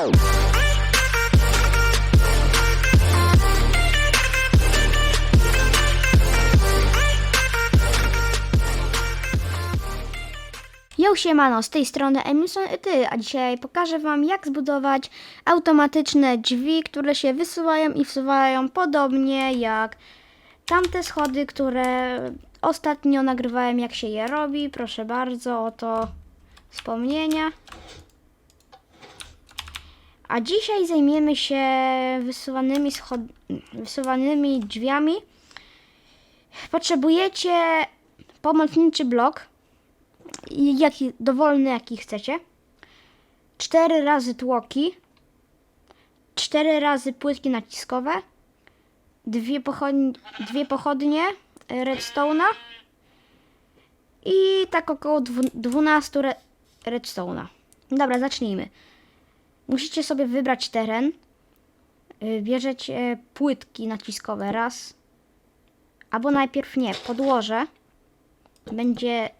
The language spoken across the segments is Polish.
Yo siemano, z tej strony Emilson i ty, a dzisiaj pokażę wam jak zbudować automatyczne drzwi, które się wysuwają i wsuwają podobnie jak tamte schody, które ostatnio nagrywałem jak się je robi. Proszę bardzo, oto wspomnienia. A dzisiaj zajmiemy się wysuwanymi, wysuwanymi drzwiami. Potrzebujecie pomocniczy blok, jaki, dowolny jaki chcecie. Cztery razy tłoki. Cztery razy płytki naciskowe. Dwie, pochodnie, dwie pochodnie e, redstone'a. I tak około dwu- 12 re, redstone'a. Dobra, zacznijmy. Musicie sobie wybrać teren. Y, Bierzecie płytki naciskowe raz. Albo najpierw nie, podłoże. Będzie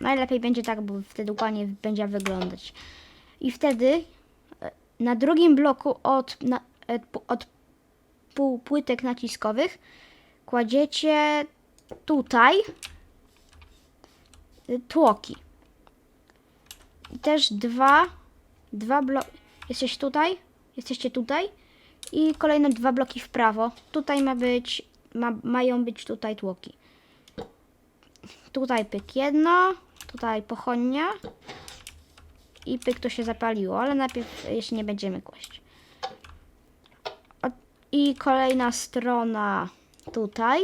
Najlepiej będzie tak, bo wtedy ładnie będzie wyglądać. I wtedy e, na drugim bloku od, na, pu- od pół płytek naciskowych kładziecie tutaj y, tłoki. I też dwa, dwa bloki. Jesteś tutaj, jesteście tutaj i kolejne dwa bloki w prawo. Tutaj ma być, ma, mają być tutaj tłoki. Tutaj pyk jedno, tutaj pochodnia i pyk to się zapaliło, ale najpierw jeszcze nie będziemy kłaść. I kolejna strona tutaj.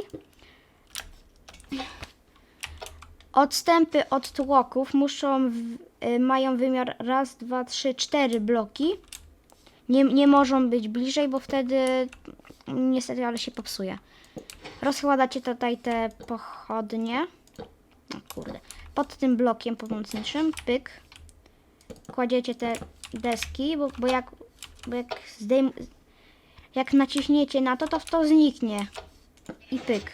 Odstępy od tłoków muszą, w, y, mają wymiar raz, dwa, trzy, cztery bloki. Nie, nie mogą być bliżej, bo wtedy niestety, ale się popsuje. Rozkładacie tutaj te pochodnie. O kurde. Pod tym blokiem pomocniczym, pyk, kładziecie te deski, bo, bo jak, bo jak zdejm, jak naciśniecie na to, to to zniknie. I pyk.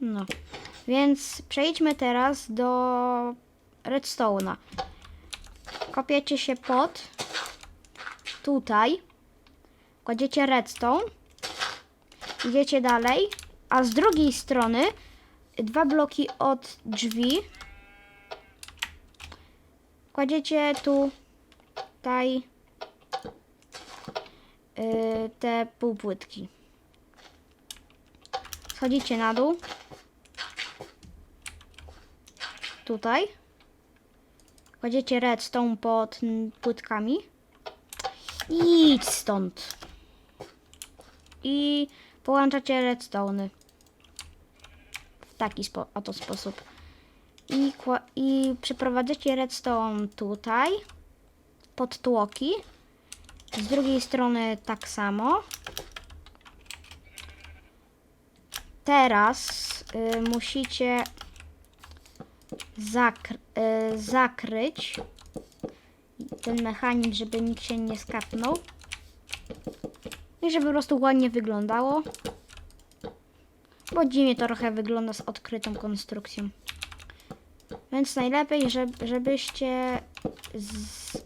No. Więc przejdźmy teraz do redstone'a. Kopiecie się pod tutaj. Kładziecie redstone. Idziecie dalej, a z drugiej strony dwa bloki od drzwi. Kładziecie tu tutaj yy, te półpłytki. Schodzicie na dół. Tutaj. Kładziecie redstone pod płytkami. I idź stąd. I połączacie redstone'y w taki spo, oto sposób. I, I przeprowadzacie redstone tutaj, pod tłoki. Z drugiej strony tak samo. Teraz y, musicie y, zakryć ten mechanizm, żeby nikt się nie skapnął. I żeby po prostu ładnie wyglądało. Bo dziwnie to trochę wygląda z odkrytą konstrukcją. Więc najlepiej, żeby, żebyście z...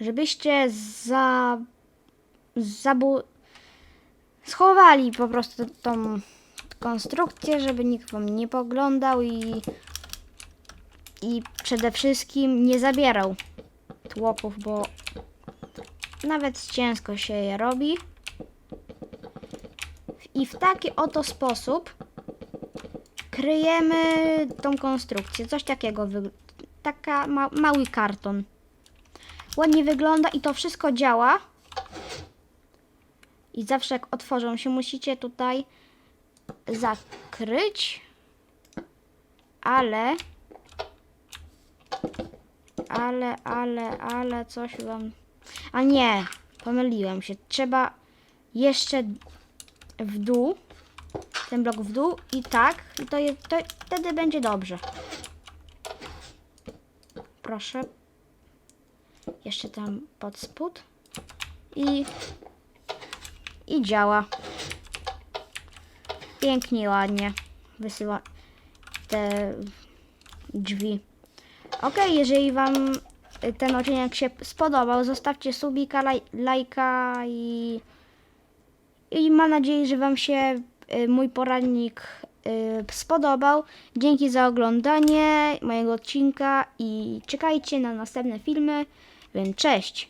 żebyście za... zabu... schowali po prostu tą konstrukcję, żeby nikt wam nie poglądał i i przede wszystkim nie zabierał tłoków, bo nawet ciężko się je robi. I w taki oto sposób kryjemy tą konstrukcję. Coś takiego, taka ma mały karton. Ładnie wygląda i to wszystko działa. I zawsze jak otworzą się, musicie tutaj zakryć. Ale ale, ale, ale coś wam. A nie, pomyliłem się. Trzeba jeszcze w dół. Ten blok w dół i tak. I to, to wtedy będzie dobrze. Proszę. Jeszcze tam pod spód. I. I działa. Pięknie, ładnie. Wysyła te drzwi. Ok, jeżeli Wam ten odcinek się spodobał, zostawcie subika, laj, lajka i, i mam nadzieję, że Wam się y, mój poradnik y, spodobał. Dzięki za oglądanie mojego odcinka i czekajcie na następne filmy, więc cześć!